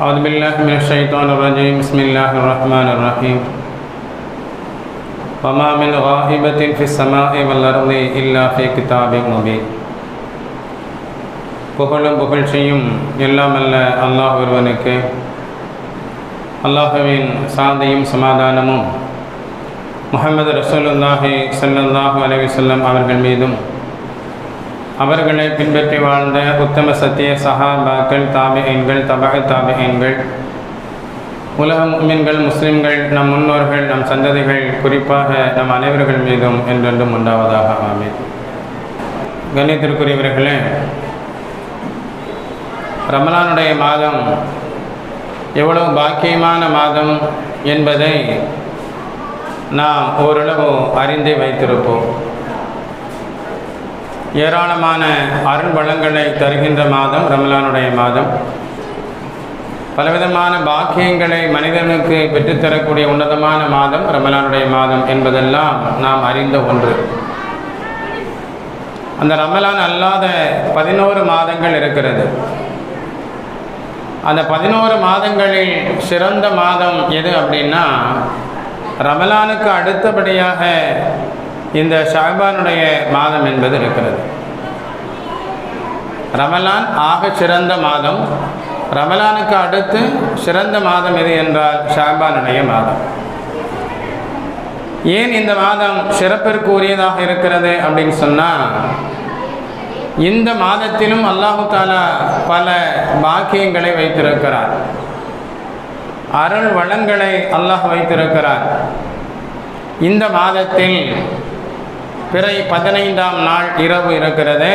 أعوذ بالله من الشيطان الرجيم بسم الله الرحمن الرحيم وما من غائبة في السماء والأرض إلا في كتاب مبين புகழும் புகழ்ச்சியும் எல்லாம் அல்ல அல்லாஹ் ஒருவனுக்கு அல்லாஹுவின் சாந்தியும் சமாதானமும் முகமது ரசூலுல்லாஹி ஸல்லல்லாஹு அலைஹி வஸல்லம் அவர்கள் மீதும் அவர்களை பின்பற்றி வாழ்ந்த உத்தம சத்திய சஹாபாக்கள் தாபியன்கள் தபக தாபியன்கள் உலக மீன்கள் முஸ்லிம்கள் நம் முன்னோர்கள் நம் சந்ததிகள் குறிப்பாக நம் அனைவர்கள் மீதும் என்றென்றும் உண்டாவதாக ஆமே கண்ணியத்திற்குரியவர்களே ரமலானுடைய மாதம் எவ்வளவு பாக்கியமான மாதம் என்பதை நாம் ஓரளவு அறிந்தே வைத்திருப்போம். ஏராளமான அருண் வளங்களை தருகின்ற மாதம் ரமலானுடைய மாதம். பலவிதமான பாக்கியங்களை மனிதனுக்கு பெற்றுத்தரக்கூடிய உன்னதமான மாதம் ரமலானுடைய மாதம் என்பதெல்லாம் நாம் அறிந்த ஒன்று. அந்த ரமலான் அல்லாத பதினோரு மாதங்கள் இருக்கிறது. அந்த பதினோரு மாதங்களில் சிறந்த மாதம் எது அப்படின்னா ரமலானுக்கு அடுத்தபடியாக இந்த ஷாபானுடைய மாதம் என்பது இருக்கிறது. ரமலான் ஆக சிறந்த மாதம். ரமலானுக்கு அடுத்து சிறந்த மாதம் எது என்றால் ஷாபானுடைய மாதம். ஏன் இந்த மாதம் சிறப்பிற்கு உரியதாக இருக்கிறது அப்படின்னு சொன்னால் இந்த மாதத்திலும் அல்லாஹு தாலா பல பாக்கியங்களை வைத்திருக்கிறார். அருள் வளங்களை அல்லாஹ் வைத்திருக்கிறார். இந்த மாதத்தில் பிறை பதினைந்தாம் நாள் இரவு இருக்கிறது.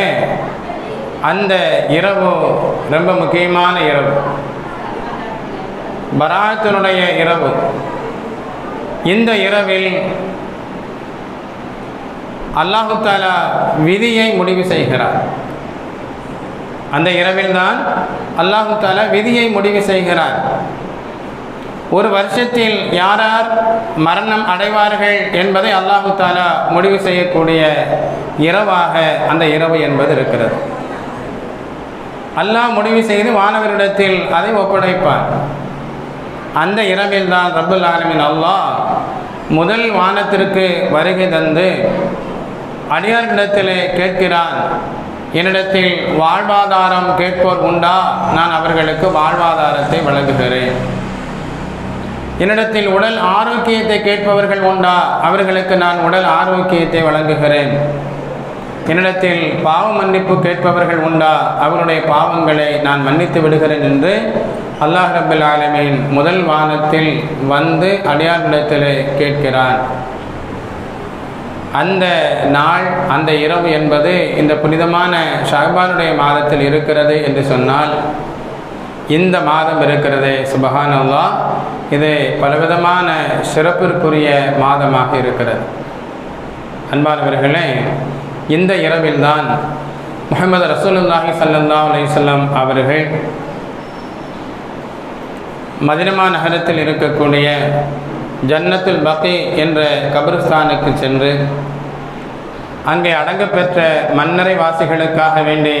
அந்த இரவு ரொம்ப முக்கியமான இரவு. பராத்தினுடைய இரவு. இந்த இரவில் அல்லாஹு தாலா விதியை முடிவு செய்கிறார். அந்த இரவில்தான் அல்லாஹு தாலா விதியை முடிவு செய்கிறார். ஒரு வருஷத்தில் யார் யார் மரணம் அடைவார்கள் என்பதை அல்லாஹு தாலா முடிவு செய்யக்கூடிய இரவாக அந்த இரவு என்பது இருக்கிறது. அல்லாஹ் முடிவு செய்து மாணவரிடத்தில் அதை ஒப்படைப்பார். அந்த இரவில் தான் ரபுல் ஆலமின் அல்லாஹ் முதல் வானத்திற்கு வருகை தந்து அடியாரிடத்திலே கேட்கிறான் என்னிடத்தில் வாழ்வாதாரம் கேட்போர் உண்டா? நான் அவர்களுக்கு வாழ்வாதாரத்தை வழங்குகிறேன். என்னிடத்தில் உடல் ஆரோக்கியத்தை கேட்பவர்கள் உண்டா? அவர்களுக்கு நான் உடல் ஆரோக்கியத்தை வழங்குகிறேன். என்னிடத்தில் பாவ மன்னிப்பு கேட்பவர்கள் உண்டா? அவருடைய பாவங்களை நான் மன்னித்து விடுகிறேன் என்று அல்லாஹ் ரபுல் ஆலமீன் முதல் வானத்தில் வந்து அடியாரிடத்திலே கேட்கிறான். அந்த நாள் அந்த இரவு என்பது இந்த புனிதமான ஷஹபானுடைய மாதத்தில் இருக்கிறது என்று சொன்னால் இந்த மாதம் இருக்கிறதே சுபஹான் அல்லா இது பலவிதமான சிறப்பிற்குரிய மாதமாக இருக்கிறது. அன்பானவர்களே இந்த இரவில்தான் முகமது ரசூலுல்லாஹி சல்லா அலையம் அவர்கள் மதினமா நகரத்தில் இருக்கக்கூடிய ஜன்னத்துல் பக்கி என்ற கபிரஸ்தானுக்கு சென்று அங்கே அடங்கப்பெற்ற மன்னரை வாசிகளுக்காக வேண்டி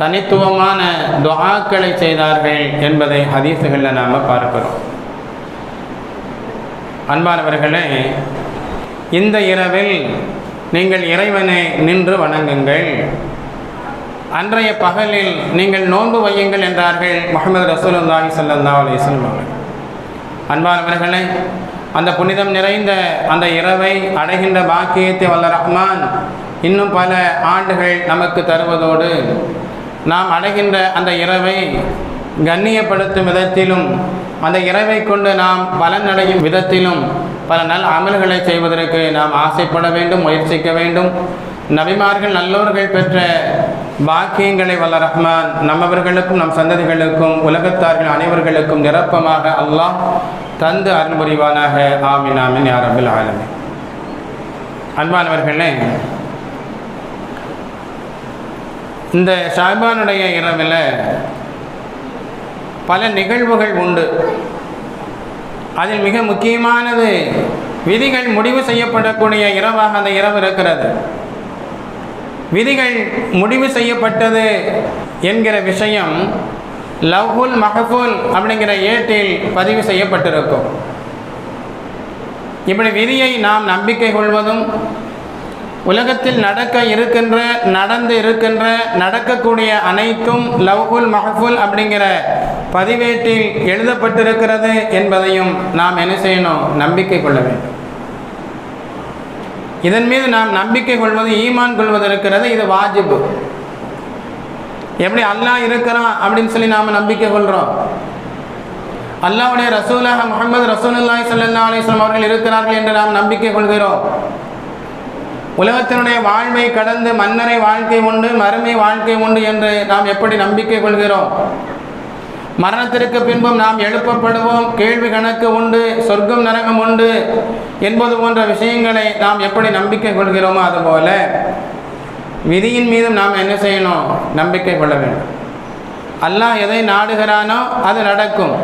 தனித்துவமான துவாக்களை செய்தார்கள் என்பதை ஹதீசுகளில் நாம் பார்க்கிறோம். அன்பானவர்களே இந்த இரவில் நீங்கள் இறைவனை நின்று வணங்குங்கள். அன்றைய பகலில் நீங்கள் நோன்பு வையுங்கள் என்றார்கள் முகமது ரசூலுல்லாஹி சல்லா அலிஸ்லம் அவர்கள். அன்பானவர்களே அந்த புனிதம் நிறைந்த அந்த இரவை அடைகின்ற பாக்கியத்தை வல்ல ரஹ்மான் இன்னும் பல ஆண்டுகள் நமக்கு தருவதோடு நாம் அடைகின்ற அந்த இரவை கண்ணியப்படுத்தும் விதத்திலும் அந்த இரவை கொண்டு நாம் பலனடையும் விதத்திலும் பல நல் அமல்களை செய்வதற்கு நாம் ஆசைப்பட வேண்டும் முயற்சிக்க வேண்டும். நபிமார்கள் நல்லோர்கள் பெற்ற பாக்கியங்களை வல்ல ரஹ்மான் நம்மவர்களுக்கும் நம் சந்ததிகளுக்கும் உலகத்தார்கள் அனைவர்களுக்கும் நிரப்பமாக அல்லாஹ் தந்து அருள் புரிவானாக. ஆமின் ஆமின் யாரபில் ஆலமி அன்பானவர்களே இந்த ஷாபானுடைய இரவில் பல நிகழ்வுகள் உண்டு. அதில் மிக முக்கியமானது விதிகள் முடிவு செய்யப்படக்கூடிய இரவாக அந்த இரவு இருக்கிறது. விதிகள் முடிவு செய்யப்பட்டது என்கிற விஷயம் லவ்ஹுல் மஹபுல் அப்படிங்கிற ஏட்டில் பதிவு செய்யப்பட்டிருக்கும். இப்படி விதியை நாம் நம்பிக்கை கொள்வதும் உலகத்தில் நடக்க இருக்கின்ற நடந்து இருக்கின்ற நடக்கக்கூடிய அனைத்தும் லவ்ஹுல் மஹஃபுல் அப்படிங்கிற பதிவேட்டில் எழுதப்பட்டிருக்கிறது என்பதையும் நாம் என்ன செய்யணும்? நம்பிக்கை கொள்ள வேண்டும். இதன் மீது நாம் நம்பிக்கை கொள்வது ஈமான் கொள்வது இருக்கிறது இது வாஜிபு. எப்படி அல்லாஹ் இருக்கிறான் அப்படின்னு சொல்லி நாம் நம்பிக்கை கொள்கிறோம் அல்லாவுடைய ரசூலாக முகமது ரசூலுல்லாய் சல்லா அலிஸ்லாம் அவர்கள் இருக்கிறார்கள் என்று நாம் நம்பிக்கை கொள்கிறோம். உலகத்தினுடைய வாழ்வை கடந்து மன்னரை வாழ்க்கை உண்டு மறுமை வாழ்க்கை உண்டு என்று நாம் எப்படி நம்பிக்கை கொள்கிறோம்? மரணத்திற்கு பின்பும் நாம் எழுப்பப்படுவோம் கேள்வி கணக்கு உண்டு சொர்க்கம் நரகம் உண்டு என்பது போன்ற விஷயங்களை நாம் எப்படி நம்பிக்கை கொள்கிறோமோ அதுபோல விதியின் மீதும் நாம் என்ன செய்யணும்? நம்பிக்கை கொள்ள வேண்டும். அல்லாஹ் எதை நாடுகிறானோ அது நடக்கும்.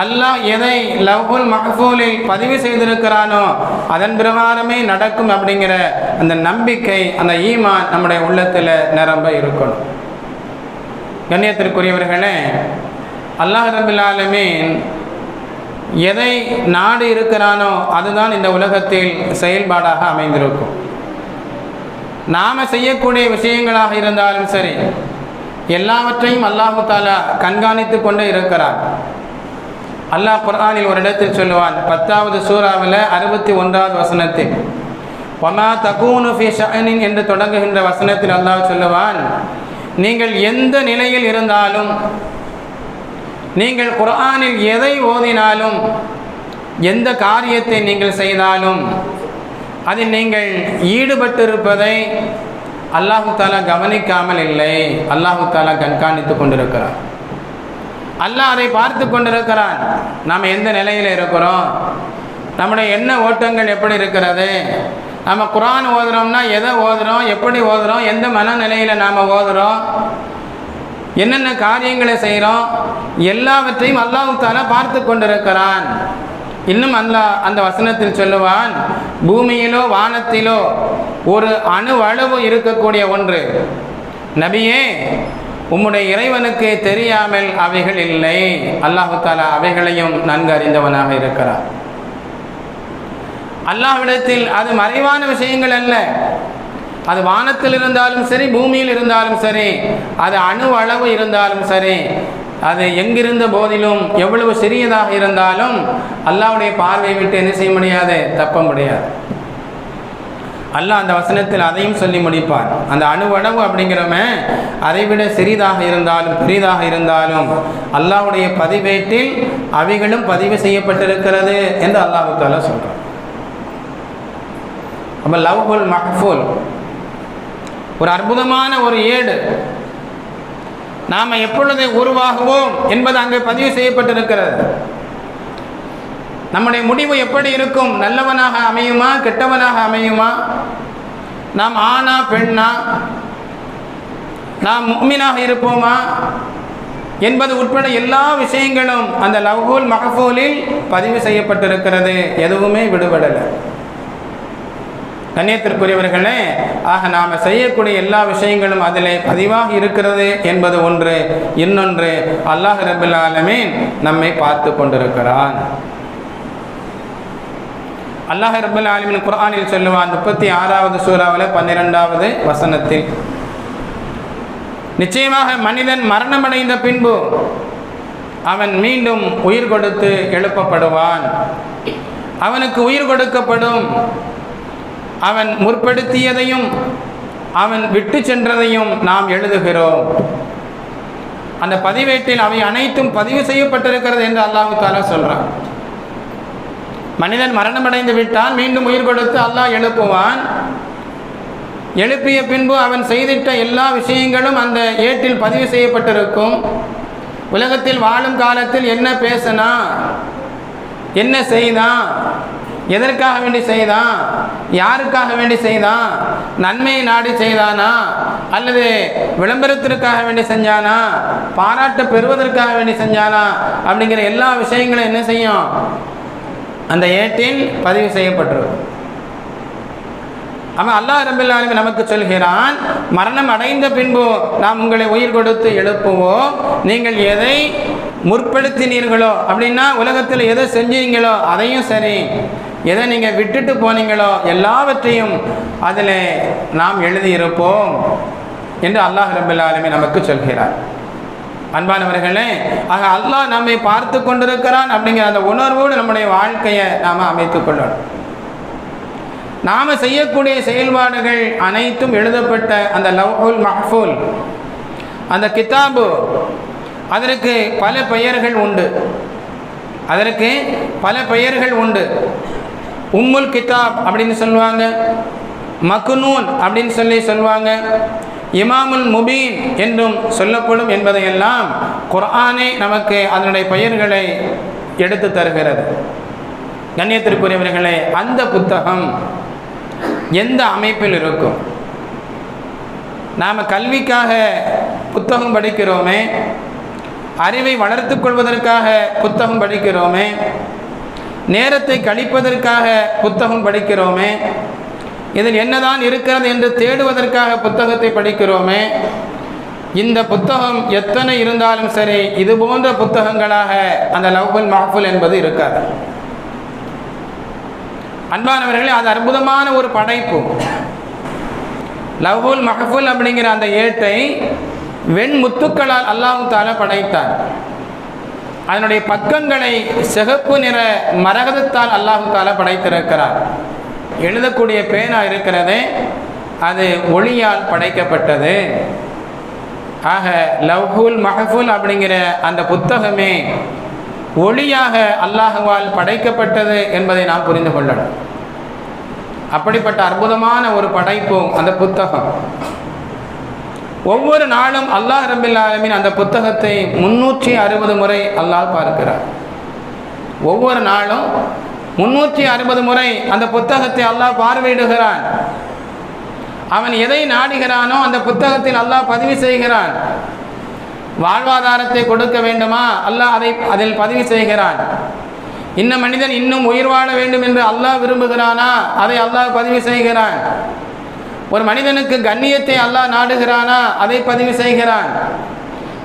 அல்லாஹ் எதை லவ்ஹுல் மஹபூலில் பதிவு செய்திருக்கிறானோ அதன் பிரகாரமே நடக்கும் அப்படிங்கிற அந்த நம்பிக்கை அந்த ஈமான் நம்முடைய உள்ளத்தில் நிரம்ப இருக்கணும். கண்ணியத்திற்குரியவர்களே அல்லாஹ் ரபில்லாலமீன் எதை நாடு இருக்கிறானோ அதுதான் இந்த உலகத்தில் செயல்பாடாக அமைந்திருக்கும். நாம் செய்யக்கூடிய விஷயங்களாக இருந்தாலும் சரி எல்லாவற்றையும் அல்லாஹு தாலா கண்காணித்து கொண்டு இருக்கிறார் அல்லாஹ் குர்ஆனில் ஒரு இடத்தில் சொல்லுவான் பத்தாவது சூறாவில் அறுபத்தி ஒன்றாவது வசனத்தில் ஒமா தகூனு ஃபி என்று தொடங்குகின்ற வசனத்தில் அல்லாஹ் சொல்லுவான் நீங்கள் எந்த நிலையில் இருந்தாலும் நீங்கள் குர்ஆனில் எதை ஓதினாலும் எந்த காரியத்தை நீங்கள் செய்தாலும் அதில் நீங்கள் ஈடுபட்டிருப்பதை அல்லாஹு தாலா கவனிக்காமல் இல்லை. அல்லாஹு தாலா கண்காணித்து கொண்டிருக்கிறார் அல்லாஹ் அதை பார்த்து கொண்டிருக்கிறான். நாம் எந்த நிலையில் இருக்கிறோம்? நம்முடைய எண்ண ஓட்டங்கள் எப்படி இருக்கிறது? நம்ம குரான் ஓதுறோம்னா எதை ஓதுறோம்? எப்படி ஓதுறோம்? எந்த மனநிலையில் நாம் ஓதுறோம்? என்னென்ன காரியங்களை செய்கிறோம் எல்லாவற்றையும் அல்லாஹு தாலா பார்த்து கொண்டிருக்கிறான். இன்னும் அல்லாஹ் அந்த வசனத்தில் சொல்லுவான் பூமியிலோ வானத்திலோ ஒரு அணு அளவு இருக்கக்கூடிய ஒன்று. நபியே உம்முடைய இறைவனுக்கு தெரியாமல் அவைகள் இல்லை. அல்லாஹு தாலா அவைகளையும் நன்கு அறிந்தவனாக இருக்கிறார் அல்லாஹ்விடத்தில் அது மறைவான விஷயங்கள் அல்ல. அது வானத்தில் இருந்தாலும் சரி பூமியில் இருந்தாலும் சரி அது அணு அளவு இருந்தாலும் சரி அது எங்கிருந்த போதிலும் எவ்வளவு சிறியதாக இருந்தாலும் அல்லாவுடைய பார்வை விட்டு என்ன செய்ய முடியாது? தப்ப முடியாது. அல்லாஹ் அந்த வசனத்தில் அதையும் சொல்லி முடிப்பார். அந்த அணுவளவு அப்படிங்கிறவன் அதை விட சிறிதாக இருந்தாலும் பெரிதாக இருந்தாலும் அல்லாஹ்வுடைய பதிவேட்டில் அவைகளும் பதிவு செய்யப்பட்டிருக்கிறது என்று அல்லாஹு சொல்கிறான் அப்போ லவ்ஹுல் மஹ்ஃபூல் ஒரு அற்புதமான ஒரு ஏடு. நாம் எப்பொழுது உருவாகுவோம் என்பது அங்கே பதிவு செய்யப்பட்டிருக்கிறது. நம்முடைய முடிவு எப்படி இருக்கும்? நல்லவனாக அமையுமா? கெட்டவனாக அமையுமா? நாம் ஆணா பெண்ணா? நாம் முக்மினாக இருப்போமா? என்பது உட்பட எல்லா விஷயங்களும் அந்த லவ்ஹூல் மகஃபூலில் பதிவு செய்யப்பட்டிருக்கிறது. எதுவுமே விடுபடலை. கண்ணியத்திற்குரியவர்களே ஆக நாம் செய்யக்கூடிய எல்லா விஷயங்களும் அதில் பதிவாக இருக்கிறது என்பது ஒன்று. இன்னொன்று அல்லாஹ் ரபுல் நம்மை பார்த்து கொண்டிருக்கிறான். அல்லாஹ் ரபுல் ஆலமின் குரானில் சொல்லுவான் முப்பத்தி ஆறாவது சூறாவில் பன்னிரெண்டாவது வசனத்தில். நிச்சயமாக மனிதன் மரணமடைந்த பின்பு அவன் மீண்டும் உயிர் கொடுத்து எழுப்பப்படுவான். அவனுக்கு உயிர் கொடுக்கப்படும். அவன் முற்படுத்தியதையும் அவன் விட்டு சென்றதையும் நாம் எழுதுகிறோம். அந்த பதிவேட்டில் அவை அனைத்தும் பதிவு செய்யப்பட்டிருக்கிறது என்று அல்லாஹு தாலா சொல்கிறான் மனிதன் மரணமடைந்து விட்டால் மீண்டும் உயிர் கொடுத்து அல்லாஹ் எழுப்புவான். எழுப்பிய பின்பு அவன் செய்திட்ட எல்லா விஷயங்களும் அந்த ஏட்டில் பதிவு செய்யப்பட்டிருக்கும். உலகத்தில் வாழும் காலத்தில் என்ன பேசினா என்ன செய்தான் எதற்காக வேண்டி செய்தான் யாருக்காக வேண்டி செய்தான் நன்மையை நாடி செய்தானா அல்லது விளம்பரத்திற்காக வேண்டி செஞ்சானா பாராட்டு பெறுவதற்காக வேண்டி செஞ்சானா அப்படிங்கிற எல்லா விஷயங்களும் என்ன செய்யும்? அந்த ஏட்டில் பதிவு செய்யப்பட்டிருக்கும். அவன் அல்லாஹ் ரபில்லாலுமே நமக்கு சொல்கிறான் மரணம் அடைந்த பின்பு நாம் உங்களை உயிர் கொடுத்து எழுப்புவோம். நீங்கள் எதை முற்படுத்தினீர்களோ அப்படின்னா உலகத்தில் எதை செஞ்சீங்களோ அதையும் சரி. எதை நீங்கள் விட்டுட்டு போனீங்களோ எல்லாவற்றையும் அதில் நாம் எழுதியிருப்போம். என்று அல்லாஹ் ரபில்லாலுமே நமக்கு சொல்கிறார். அன்பானவர்களே ஆக அல்லாஹ் நம்மை பார்த்து கொண்டிருக்கிறான் அப்படிங்கிற அந்த உணர்வோடு நம்முடைய வாழ்க்கையை நாம் அமைத்துக் கொள்ளணும். நாம் செய்யக்கூடிய செயல்பாடுகள் அனைத்தும் எழுதப்பட்ட அந்த லவ்ஹுல் மஹ்ஃபூல் அந்த கிதாபு அதற்கு பல பெயர்கள் உண்டு. அதற்கு பல பெயர்கள் உண்டு. உம்முல் கிதாப் அப்படின்னு சொல்லுவாங்க மக்னூன் அப்படின்னு சொல்லி சொல்லுவாங்க இமாமுல் முபீன் என்றும் சொல்லப்படும் என்பதையெல்லாம் குர்ஆனே நமக்கு அதனுடைய பெயர்களை எடுத்து தருகிறது. கண்ணியத்திற்குரியவர்களே அந்த புத்தகம் எந்த அமைப்பில் இருக்கும்? நாம் கல்விக்காக புத்தகம் படிக்கிறோமே அறிவை வளர்த்து கொள்வதற்காக புத்தகம் படிக்கிறோமே நேரத்தை கழிப்பதற்காக புத்தகம் படிக்கிறோமே இதில் என்னதான் இருக்கிறது என்று தேடுவதற்காக புத்தகத்தை படிக்கிறோமே இந்த புத்தகம் எத்தனை இருந்தாலும் சரி இது போன்ற புத்தகங்களாக அந்த லவ்புல் மஹ்ஃபுல் என்பது இருக்காது. அன்பானவர்களே அது அற்புதமான ஒரு படைப்பு. லவ்ஹுல் மஹஃபுல் அப்படிங்கிற அந்த ஏட்டை வெண்முத்துக்களால் அல்லாஹு தாலா படைத்தார் அதனுடைய பக்கங்களை சிகப்பு நிற மரகதத்தால் அல்லாஹு தாலா படைத்திருக்கிறார். எழுதக்கூடிய பேனா இருக்கிறதே அது ஒளியால் படைக்கப்பட்டது. ஆக லவ்ஹுல் மஹஃபுல் அப்படிங்கிற அந்த புத்தகமே ஒளியாக அல்லாஹுவால் படைக்கப்பட்டது என்பதை நாம் புரிந்து கொள்ளணும். அப்படிப்பட்ட அற்புதமான ஒரு படைப்பும் அந்த புத்தகம். ஒவ்வொரு நாளும் அல்லாஹ் ரபில் ஆலமின் அந்த புத்தகத்தை முன்னூற்றி அறுபது முறை அல்லாஹ் பார்க்கிறார். ஒவ்வொரு நாளும் முன்னூற்றி அறுபது முறை அந்த புத்தகத்தை அல்லாஹ் பார்வையிடுகிறான். அவன் எதை நாடுகிறானோ அந்த புத்தகத்தில் அல்லாஹ் பதிவு செய்கிறான். வாழ்வாதாரத்தை கொடுக்க வேண்டுமா? அல்லாஹ் அதை அதில் பதிவு செய்கிறான். இன்ன மனிதன் இன்னும் உயிர் வாழ வேண்டும் என்று அல்லாஹ் விரும்புகிறானா? அதை அல்லாஹ் பதிவு செய்கிறான். ஒரு மனிதனுக்கு கண்ணியத்தை அல்லாஹ் நாடுகிறானா? அதை பதிவு செய்கிறான்.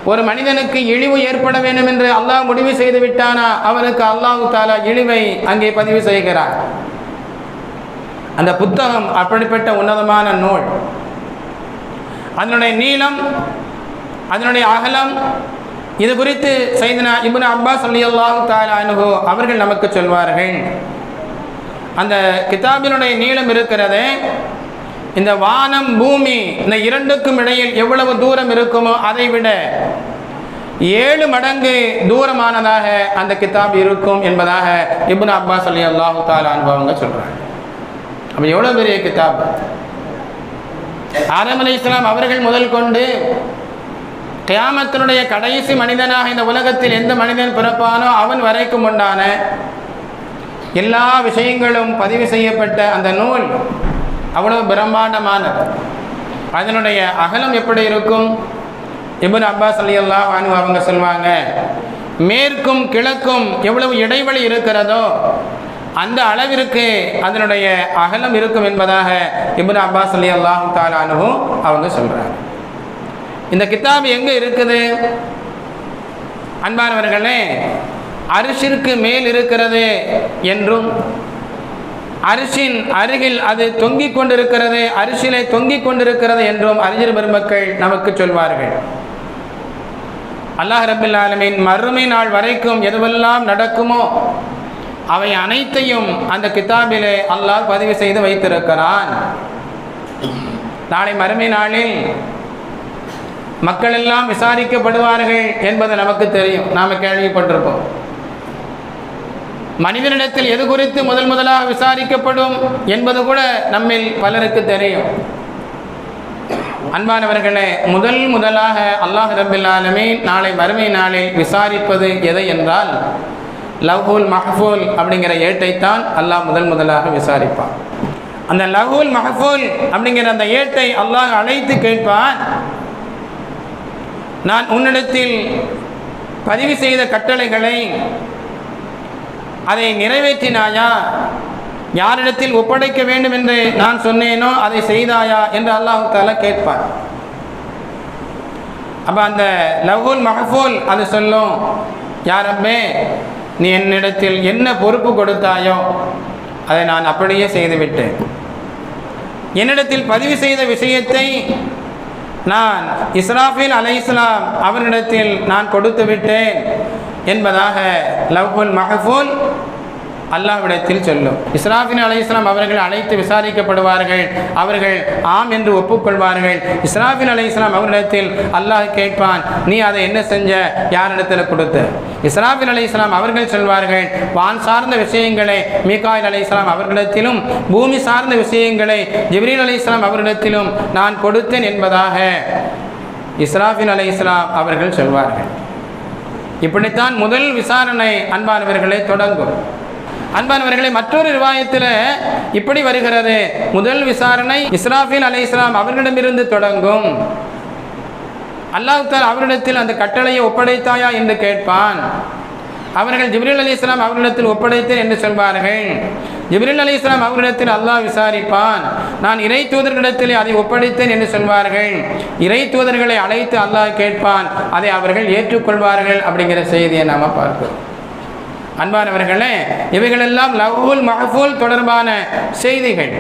ஒரு மனிதனுக்கு இழிவு ஏற்பட வேண்டும் என்று அல்லாஹ் முடிவு செய்து விட்டானா? அவனுக்கு அல்லாஹு தாலா இழிவை அங்கே பதிவு செய்கிறார். அந்த புத்தகம் அப்படிப்பட்ட உன்னதமான நூல். அதனுடைய நீளம் அதனுடைய அகலம் இது குறித்து செய்தனா இப்னு அப்பாஸ் அல்லாஹு தாலானுகோ அவர்கள் நமக்கு சொல்வார்கள். அந்த கிதாபினுடைய நீளம் இருக்கிறதே இந்த வானம் பூமி இந்த இரண்டுக்கும் இடையில் எவ்வளவு தூரம் இருக்குமோ அதை விட ஏழு மடங்கு தூரமானதாக அந்த கிதாப் இருக்கும் என்பதாக இப்னு அப்பாஸ் அலி அல்லாஹு தாலா அனுபவங்க சொல்கிறாங்க அப்போ எவ்வளோ பெரிய கிதாப்? ஆதம் அலி இஸ்லாம் அவர்கள் முதல் கொண்டு கியாமத்தினுடைய கடைசி மனிதனாக இந்த உலகத்தில் எந்த மனிதன் பிறப்பானோ அவன் வரைக்கும் உண்டான எல்லா விஷயங்களும் பதிவு செய்யப்பட்ட அந்த நூல் அவ்வளவு பிரம்மாண்டமானது அதனுடைய அகலம் எப்படி இருக்கும்? இபுன் அப்பாஸ் அலி அல்லாஹ் அவங்க சொல்லுவாங்க மேற்கும் கிழக்கும் எவ்வளவு இடைவெளி இருக்கிறதோ அந்த அளவிற்கு அதனுடைய அகலம் இருக்கும் என்பதாக இபுன் அப்பாஸ் அலி அல்லாஹும் தாலானுவும் அவங்க சொல்கிறாங்க இந்த கித்தாப் எங்கே இருக்குது? அன்பானவர்களே அரிசிற்கு மேல் இருக்கிறது என்றும் அரிசின் அருகில் அது தொங்கிக் கொண்டிருக்கிறது அரிசிலை தொங்கிக் கொண்டிருக்கிறது என்றும் அறிஞர் பெருமக்கள் நமக்கு சொல்வார்கள். அல்லாஹ் ரபில் ஆலமின் மறுமை நாள் வரைக்கும் எதுவெல்லாம் நடக்குமோ அவை அனைத்தையும் அந்த கித்தாபிலே அல்லாஹ் பதிவு செய்து வைத்திருக்கிறான். நாளை மறுமை நாளில் மக்கள் எல்லாம் விசாரிக்கப்படுவார்கள் என்பது நமக்கு தெரியும். நாம் கேள்விப்பட்டிருப்போம். மனிதனிடத்தில் எது குறித்து முதல் முதலாக விசாரிக்கப்படும் என்பது கூட நம்மில் பலருக்கு தெரியும். அன்பானவர்களே முதல் முதலாக அல்லாஹ் ரபில்லாலுமே நாளை மறுமை நாளில் விசாரிப்பது எதை என்றால் லவ்ஹூல் மஹஃபூல் அப்படிங்கிற ஏட்டைத்தான் அல்லாஹ் முதல் முதலாக விசாரிப்பான். அந்த லஹூல் மஹஃபூல் அப்படிங்கிற அந்த ஏட்டை அல்லாஹ் அழைத்து கேட்பான் நான் உன்னிடத்தில் பதிவு செய்த கட்டளைகளை அதை நிறைவேற்றினாயா? யாரிடத்தில் ஒப்படைக்க வேண்டும் என்று நான் சொன்னேனோ அதை செய்தாயா என்று அல்லாஹு தாலா கேட்பார் அப்போ அந்த லவ்வுல் மஹஃபூல் அது சொல்லும் யாரப்பே நீ என்னிடத்தில் என்ன பொறுப்பு கொடுத்தாயோ அதை நான் அப்படியே செய்துவிட்டேன். என்னிடத்தில் பதிவு செய்த விஷயத்தை நான் இஸ்ராஃபில் அலை இஸ்லாம் அவரிடத்தில் நான் கொடுத்து விட்டேன் என்பதாக லவ்ஹுல் மஹஃபூல் அல்லாவிடத்தில் சொல்லும். இஸ்ராஃபின் அலை இஸ்லாம் அவர்கள் அழைத்து விசாரிக்கப்படுவார்கள். அவர்கள் ஆம் என்று ஒப்புக்கொள்வார்கள். இஸ்ராஃபின் அலை இஸ்லாம் அவரிடத்தில் அல்லாஹ் கேட்பான் நீ அதை என்ன செஞ்ச? யாரிடத்தில் கொடுத்த? இஸ்ராஃபின் அலை இஸ்லாம் அவர்கள் சொல்வார்கள் வான் சார்ந்த விஷயங்களை மீகாயில் அலை இஸ்லாம் அவர்களிடத்திலும் பூமி சார்ந்த விஷயங்களை ஜிப்ரீல் அலை இஸ்லாம் அவர்களிடத்திலும் நான் கொடுத்தேன் என்பதாக இஸ்ராஃபின் அலை இஸ்லாம் அவர்கள் சொல்வார்கள். இப்படித்தான் முதல் விசாரணை அன்பானவர்களை தொடங்கும். அன்பானவர்களை மற்றொரு ரிவாயத்தில் இப்படி வருகிறது. முதல் விசாரணை இஸ்ராஃபில் அலை இஸ்லாம் அவர்களிடமிருந்து தொடங்கும். அல்லாஹால் அவரிடத்தில் அந்த கட்டளையை ஒப்படைத்தாயா என்று கேட்பான். அவர்கள் ஜிப்ரில் அலி இஸ்லாம் அவர்களிடத்தில் ஒப்படைத்தேன் என்று சொல்வார்கள். ஜிப்ரில் அலி இஸ்லாம் அவர்களிடத்தில் அல்லாஹ் விசாரிப்பான். நான் இறை தூதர்களிடத்தில் அதை ஒப்படைத்தேன் என்று சொல்வார்கள். இறை தூதர்களை அழைத்து அல்லாஹ் கேட்பான். அதை அவர்கள் ஏற்றுக்கொள்வார்கள் அப்படிங்கிற செய்தியை நாம் பார்க்கிறோம். அன்பானவர்களே இவைகளெல்லாம் லவ்வுல் மஹஃபூல் தொடர்பான செய்திகள்.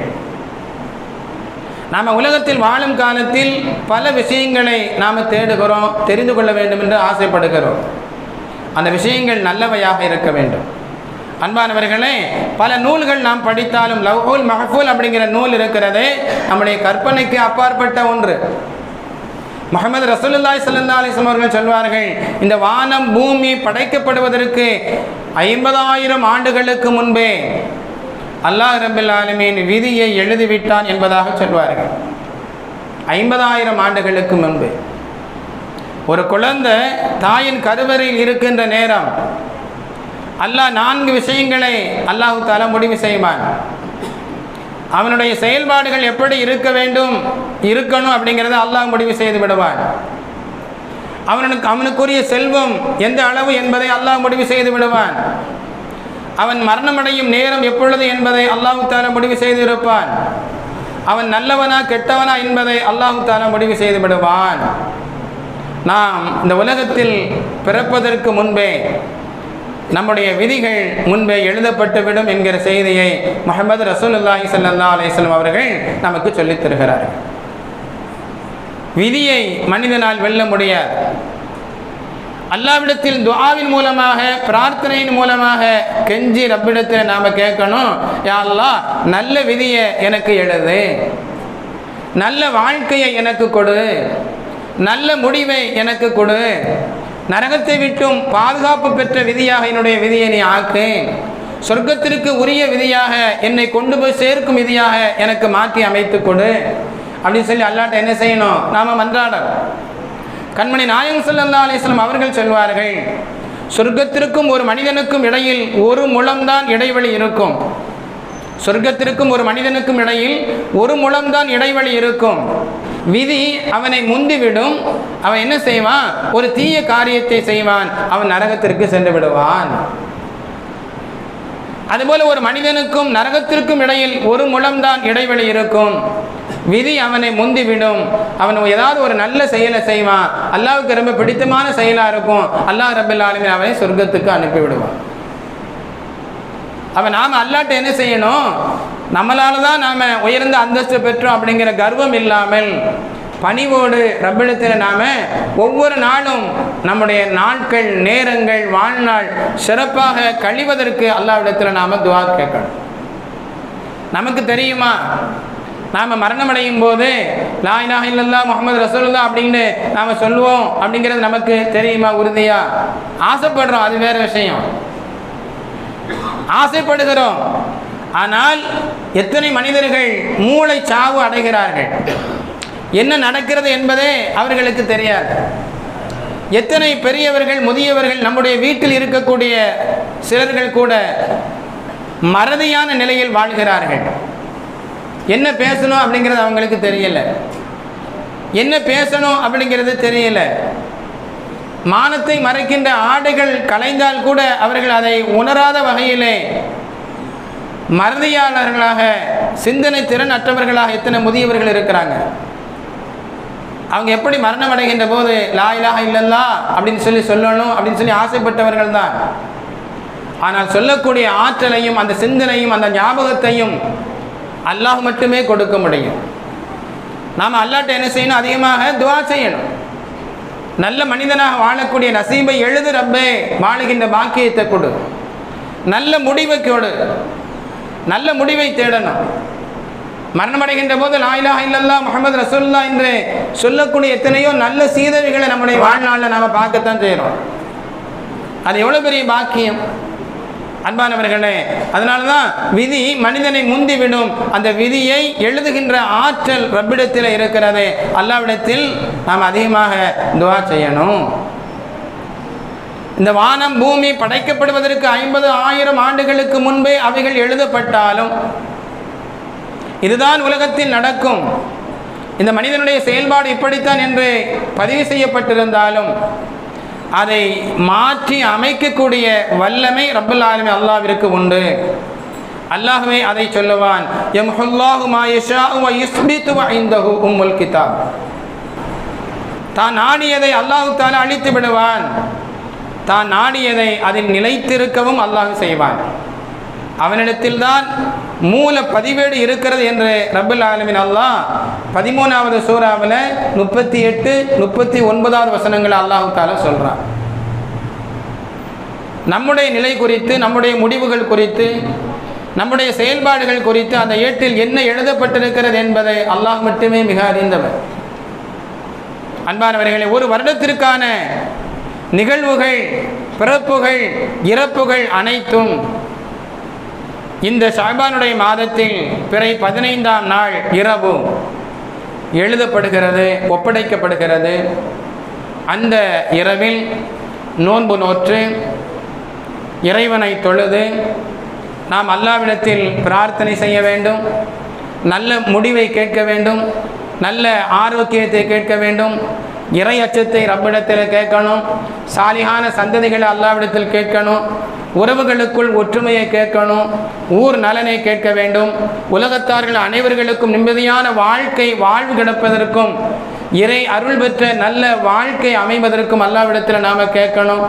நாம் உலகத்தில் வாழும் காலத்தில் பல விஷயங்களை நாம் தேடுகிறோம் தெரிந்து கொள்ள வேண்டும் என்று ஆசைப்படுகிறோம். அந்த விஷயங்கள் நல்லவையாக இருக்க வேண்டும். அன்பானவர்களே பல நூல்கள் நாம் படித்தாலும் லவ்ஹூல் மஹஃபூல் அப்படிங்கிற நூல் இருக்கிறதே நம்முடைய கற்பனைக்கு அப்பாற்பட்ட ஒன்று. முகமது ரசூலுல்லாய் சல்லா அலிஸ்லாம் அவர்கள் சொல்வார்கள் இந்த வானம் பூமி படைக்கப்படுவதற்கு ஐம்பதாயிரம் ஆண்டுகளுக்கு முன்பே அல்லாஹ் ரபில் ஆலமின் விதியை எழுதிவிட்டான் என்பதாக சொல்வார்கள். ஐம்பதாயிரம் ஆண்டுகளுக்கு முன்பு. ஒரு குழந்தை தாயின் கருவறையில் இருக்கின்ற நேரம் அல்லாஹ் நான்கு விஷயங்களை அல்லாஹு தாலா முடிவு செய்வான். அவனுடைய செயல்பாடுகள் எப்படி இருக்க வேண்டும் இருக்கணும் அப்படிங்கிறத அல்லாஹ் முடிவு செய்து விடுவான். அவனுக்கு அவனுக்குரிய செல்வம் எந்த அளவு என்பதை அல்லாஹ் முடிவு செய்து விடுவான். அவன் மரணமடையும் நேரம் எப்பொழுது என்பதை அல்லாஹு தாலா முடிவு செய்து இருப்பான் அவன் நல்லவனா கெட்டவனா என்பதை அல்லாஹு தாலா முடிவு செய்து விடுவான். நாம் இந்த உலகத்தில் பிறப்பதற்கு முன்பே நம்முடைய விதிகள் முன்பே எழுதப்பட்டுவிடும் என்கிற செய்தியை முகமது ரசூலுல்லாஹி சல்லா அலிஸ்லாம் அவர்கள் நமக்கு சொல்லித் தருகிறார்கள். விதியை மனிதனால் வெல்ல முடியாது. அல்லாவிடத்தில் துவாவின் மூலமாக பிரார்த்தனையின் மூலமாக கெஞ்சி ரப்பிடத்தில் நாம் கேட்கணும் யா அல்லாஹ் நல்ல விதியை எனக்கு எழுது. நல்ல வாழ்க்கையை எனக்கு கொடு. நல்ல முடிவை எனக்கு கொடு. நரகத்தை விட்டும் பாதுகாப்பு பெற்ற விதியாக என்னுடைய விதியை நீ ஆக்கு சொர்க்கத்திற்கு உரிய விதியாக என்னை கொண்டு போய் சேர்க்கும் விதியாக எனக்கு மாற்றி அமைத்து கொடு. அப்படின்னு சொல்லி அல்லாட்ட என்ன செய்யணும்? நாம மன்றாட கண்மணி நாயகம் ஸல்லல்லாஹு அலிஸ்லாம் அவர்கள் சொல்வார்கள் சொர்க்கத்திற்கும் ஒரு மனிதனுக்கும் இடையில் ஒரு முழம்தான் இடைவெளி இருக்கும். சொர்க்கத்திற்கும் ஒரு மனிதனுக்கும் இடையில் ஒரு முழம்தான் இடைவெளி இருக்கும். விதி அவனை முந்திவிடும். அவன் என்ன செய்வான்? ஒரு தீய காரியத்தை செய்வான். அவன் நரகத்திற்கு சென்று விடுவான். அதுபோல ஒரு மனிதனுக்கும் நரகத்திற்கும் இடையில் ஒரு முழம்தான் இடைவெளி இருக்கும். விதி அவனை முந்திவிடும். அவன் ஏதாவது ஒரு நல்ல செயலை செய்வான். அல்லாவுக்கு ரொம்ப பிடித்தமான செயலாக இருக்கும். அல்லாஹ் ரபில்லாலுமே அவனை சொர்க்கத்துக்கு அனுப்பிவிடுவான். அவன் நாம் அல்லாட்ட என்ன செய்யணும்? நம்மளால தான் நாம் உயர்ந்த அந்தஸ்து பெற்றோம் அப்படிங்கிற கர்வம் இல்லாமல் பணிவோடு ரப்பிடத்தில் நாம் ஒவ்வொரு நாளும் நம்முடைய நாட்கள் நேரங்கள் வாழ்நாள் சிறப்பாக கழிவதற்கு அல்லாவிடத்தில் நாம் துவா கேட்கணும். நமக்கு தெரியுமா? நாம் மரணமடையும் போது லா இலாஹ இல்லல்லா முகமது ரசூல்லா அப்படின்னு நாம் சொல்லுவோம் அப்படிங்கிறது நமக்கு தெரியுமா உறுதியாக ஆசைப்படுறோம் அது வேற விஷயம். ஆசைப்படுகிறோம். ஆனால் எத்தனை மனிதர்கள் மூளை சாவு அடைகிறார்கள்? என்ன நடக்கிறது என்பதே அவர்களுக்கு தெரியாது. எத்தனை பெரியவர்கள் முதியவர்கள் நம்முடைய வீட்டில் இருக்கக்கூடிய சிலர்கள் கூட மறதியான நிலையில் வாழ்கிறார்கள். என்ன பேசணும் அப்படிங்கிறது அவங்களுக்கு தெரியல. என்ன பேசணும் அப்படிங்கிறது தெரியல. மானத்தை மறைக்கின்ற ஆடைகள் கலைந்தால் கூட அவர்கள் அதை உணராத வகையிலே மறதியாளர்களாக சிந்தனை திறன் அற்றவர்களாக எத்தனை முதியவர்கள் இருக்கிறாங்க? அவங்க எப்படி மரணம் அடைகின்ற போது லா இல்லல்லா அப்படின்னு சொல்லி சொல்லணும் அப்படின்னு சொல்லி ஆசைப்பட்டவர்கள் தான். ஆனால் சொல்லக்கூடிய ஆற்றலையும் அந்த சிந்தனையும் அந்த ஞாபகத்தையும் அல்லாஹ் மட்டுமே கொடுக்க முடியும். நாம் அல்லாட்ட என்ன செய்யணும்? அதிகமாக துவா செய்யணும். நல்ல மனிதனாக வாழக்கூடிய நசீபை எழுது ரப்பே வாழுகின்ற பாக்கியத்தை கொடு. நல்ல முடிவை கொடு. நல்ல முடிவை தேடணும். மரணமடைகின்ற போது லாயிலா இல்லல்லா முகமது ரசூல்லா என்று சொல்லக்கூடிய எத்தனையோ நல்ல சீதவிகளை நம்முடைய வாழ்நாளில் நாம் பார்க்கத்தான் செய்கிறோம் அது எவ்வளோ பெரிய பாக்கியம்? அன்பானவர்களே அதனால தான் விதி மனிதனை முந்திவிடும். அந்த விதியை எழுதுகின்ற ஆற்றல் ரப்பிடத்தில் இருக்கிறது. அல்லாவிடத்தில் நாம் அதிகமாக துவா செய்யணும். இந்த வானம் பூமி படைக்கப்படுவதற்கு ஐம்பது ஆயிரம் ஆண்டுகளுக்கு முன்பே அவைகள் எழுதப்பட்டாலும் இதுதான் உலகத்தில் நடக்கும். இந்த மனிதனுடைய செயல்பாடு இப்படித்தான் என்று பதிவு செய்யப்பட்டிருந்தாலும் அதை மாற்றி அமைக்கக்கூடிய வல்லமை ரப்பல் ஆலமி அல்லாவிற்கு உண்டு. அல்லாஹுமே அதை சொல்லுவான் யம்ஹுல்லாஹு மா யஷாஉ வ யுஸ்பித்து வ இந்தஹு உம்முல் கிதாப். தான் நாடியதை அல்லாஹு தாலா அழித்து விடுவான். தான் நாடியதை அதில் நிலைத்திருக்கவும் அல்லாஹ் செய்வான். அவனிடத்தில்தான் மூல பதிவேடு இருக்கிறது என்று ரபுல் ஆலமின் அல்லாஹ் பதிமூணாவது சூறாவில் முப்பத்தி எட்டு முப்பத்தி ஒன்பதாவது வசனங்களை அல்லாஹு தாலா சொல்கிறான் நம்முடைய நிலை குறித்து நம்முடைய முடிவுகள் குறித்து நம்முடைய செயல்பாடுகள் குறித்து அந்த ஏட்டில் என்ன எழுதப்பட்டிருக்கிறது என்பதை அல்லாஹ் மட்டுமே மிக அறிந்தவர் அன்பானவர்களே ஒரு வருடத்திற்கான நிகழ்வுகள் பிறப்புகள் இறப்புகள் அனைத்தும் இந்த சாபானுடைய மாதத்தில் பிறை பதினைந்தாம் நாள் இரவு எழுதப்படுகிறது ஒப்படைக்கப்படுகிறது. அந்த இரவில் நோன்பு நோற்று இறைவனை தொழுது நாம் அல்லாவிடத்தில் பிரார்த்தனை செய்ய வேண்டும் நல்ல முடிவை கேட்க வேண்டும் நல்ல ஆரோக்கியத்தை கேட்க வேண்டும் இறை அச்சத்தை ரப்பிடத்தில் கேட்கணும். சாலிகான சந்ததிகளை அல்லாவிடத்தில் கேட்கணும். உறவுகளுக்குள் ஒற்றுமையை கேட்கணும். ஊர் நலனை கேட்க வேண்டும். உலகத்தார்கள் அனைவர்களுக்கும் நிம்மதியான வாழ்க்கை வாழ்வு கிடப்பதற்கும் இறை அருள் பெற்ற நல்ல வாழ்க்கை அமைவதற்கும் அல்லாவிடத்தில் நாம் கேட்கணும்.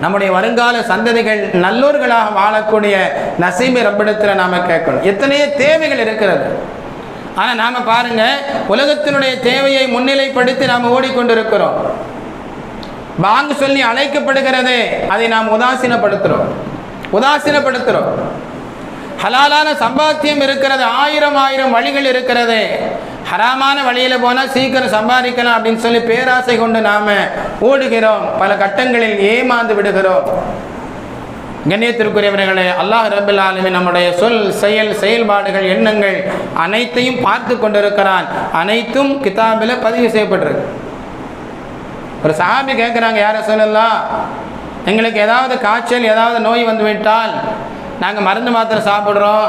நம்முடைய வருங்கால சந்ததிகள் நல்லோர்களாக வாழக்கூடிய நசீமை ரப்பிடத்தில் நாம் கேட்கணும். எத்தனையோ தேவைகள் இருக்கிறது. ஆனால் நாம் பாருங்கள் உலகத்தினுடைய தேவையை முன்னிலைப்படுத்தி நாம் ஓடிக்கொண்டிருக்கிறோம். வாங்க சொல்லி அழைக்கப்படுகிறது அதை நாம் உதாசீனப்படுத்துகிறோம் உதாசீனப்படுத்துகிறோம் ஹலாலான சம்பாத்தியம் இருக்கிறது ஆயிரம் ஆயிரம் வழிகள் இருக்கிறது. ஹராமான வழியில் போனால் சீக்கிரம் சம்பாதிக்கலாம் அப்படின்னு சொல்லி பேராசை கொண்டு நாம் ஓடுகிறோம். பல கட்டங்களில் ஏமாந்து விடுகிறோம். கண்ணியத்திற்குரியவர்களே அல்லாஹ் ரபுல் ஆலமி நம்முடைய சொல் செயல் செயல்பாடுகள் எண்ணங்கள் அனைத்தையும் பார்த்து கொண்டிருக்கிறான். அனைத்தும் கிதாபில் பதிவு செய்யப்பட்டிருக்கு. ஒரு சாமி கேட்குறாங்க யாரை சொல்லலாம் எங்களுக்கு ஏதாவது காய்ச்சல் ஏதாவது நோய் வந்து விட்டால் நாங்கள் மருந்து மாத்திரை சாப்பிட்றோம்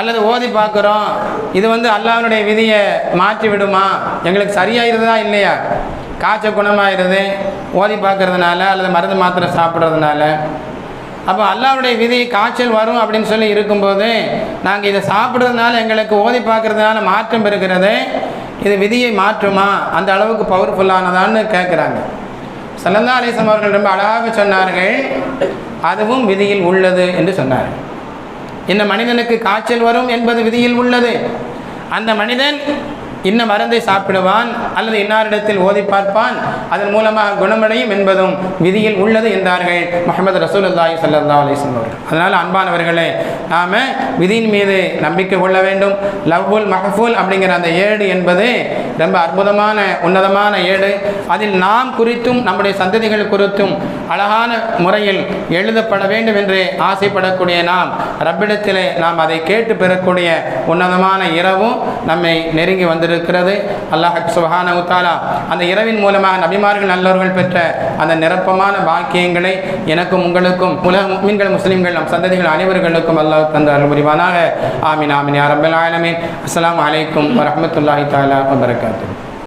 அல்லது ஓதி பார்க்குறோம் இது வந்து அல்லாஹனுடைய விதியை மாற்றி விடுமா? எங்களுக்கு சரியாயிருதா இல்லையா? காய்ச்சல் குணமாயிருது ஓதி பார்க்கறதுனால அல்லது மருந்து மாத்திரை சாப்பிட்றதுனால அப்போ அல்லாவுடைய விதி காய்ச்சல் வரும் அப்படின்னு சொல்லி இருக்கும்போது நாங்கள் இதை சாப்பிட்றதுனால எங்களுக்கு ஓதி பார்க்கறதுனால மாற்றம் இருக்கிறது இது விதியை மாற்றுமா? அந்த அளவுக்கு பவர்ஃபுல்லானதான்னு கேட்குறாங்க சல்லல்லா அலிசம் அவர்கள் ரொம்ப அழகாக சொன்னார்கள் அதுவும் விதியில் உள்ளது என்று சொன்னார். இந்த மனிதனுக்கு காய்ச்சல் வரும் என்பது விதியில் உள்ளது. அந்த மனிதன் இன்ன மருந்தை சாப்பிடுவான் அல்லது இன்னாரிடத்தில் ஓதி பார்ப்பான். அதன் மூலமாக குணமடையும் என்பதும் விதியில் உள்ளது என்றார்கள் முகமது ரசூலுல்லாஹி ஸல்லல்லாஹு அலைஹி வஸல்லம் அவர்கள். அதனால் அன்பானவர்களே நாம் விதியின் மீது நம்பிக்கை கொள்ள வேண்டும். லவ்வுல் மஹஃபூல் அப்படிங்கிற அந்த ஏடு என்பது ரொம்ப அற்புதமான உன்னதமான ஏடு. அதில் நாம் குறித்தும் நம்முடைய சந்ததிகள் குறித்தும் அழகான முறையில் எழுதப்பட வேண்டும் என்று ஆசைப்படக்கூடிய நாம் ரப்பிடத்திலே நாம் அதை கேட்டு பெறக்கூடிய உன்னதமான இரவும் நம்மை நெருங்கி வந்திருக்கிறது. இருக்கிறது அல்லாஹ் சுபஹான உத்தாலா அந்த இரவின் மூலமாக நபிமார்கள் நல்லவர்கள் பெற்ற அந்த நிரப்பமான பாக்கியங்களை எனக்கும் உங்களுக்கும் உலக முஸ்லீம்கள் நம் சந்ததிகள் அனைவர்களுக்கும் அல்லாஹ் தந்த அருள் ஆமின் ஆமீன் ஆமீன் யா ரப்பல் ஆலமீன். அஸ்ஸலாமு அலைக்கும் வரஹ்மத்துல்லாஹி